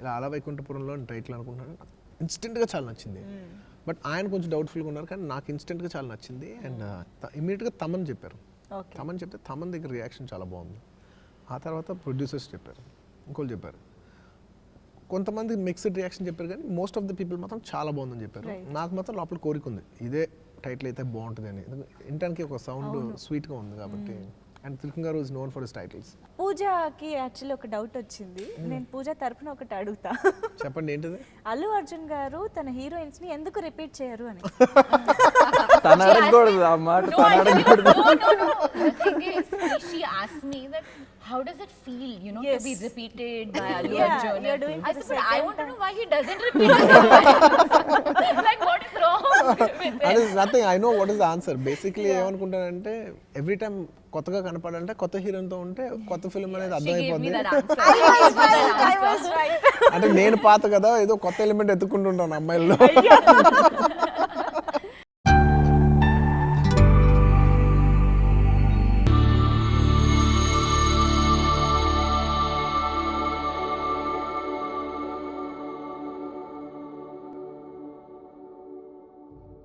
ఇలా అలా వైకుంఠపురంలో టైటిల్ అనుకుంటున్నాను. ఇన్స్టెంట్గా చాలా నచ్చింది. బట్ ఆయన కొంచెం డౌట్ఫుల్గా ఉన్నారు. కానీ నాకు ఇన్స్టెంట్గా చాలా నచ్చింది. అండ్ ఇమీడియట్గా తమన్ చెప్పారు. తమన్ చెప్తే తమన్ దగ్గర రియాక్షన్ చాలా బాగుంది. ఆ తర్వాత ప్రొడ్యూసర్స్ చెప్పారు. ఇంకోళ్ళు చెప్పారు. కొంతమంది మిక్స్డ్ రియాక్షన్ చెప్పారు కానీ మోస్ట్ ఆఫ్ ద పీపుల్ మాత్రం చాలా బాగుందని చెప్పారు. నాకు మాత్రం లోపల కోరిక ఉంది. ఇదే టైటిల్ అయితే బాగుంటుంది అని. వినటానికి ఒక సౌండ్ స్వీట్గా ఉంది కాబట్టి అండ్ తిలకం గారు is known for his titles పూజకి యాక్చువల్లీ ఒక డౌట్ వచ్చింది. నేను పూజ తరపున ఒకటి అడుగుతా. చెప్పండి ఏంటిది? అల్లు అర్జున్ గారు తన హీరోయిన్స్ని ఎందుకు రిపీట్ చేయరు అని. తన అడగకూడదు ఆ మాట తన అడగకూడదు. She ask me that how does it feel you know to be repeated by Allu Arjun I want to know why he doesn't repeat అది? Nothing I know what is the answer basically ఏమనుకుంటానంటే every time కొత్తగా కనపడాలంటే కొత్త హీరోతో ఉంటే కొత్త film అనేది అర్థమైపోద్ది. అంటే నేను పాత కదా ఏదో కొత్త ఎలిమెంట్ ఎత్తుకుంటుంటాను అమ్మాయిల్లో.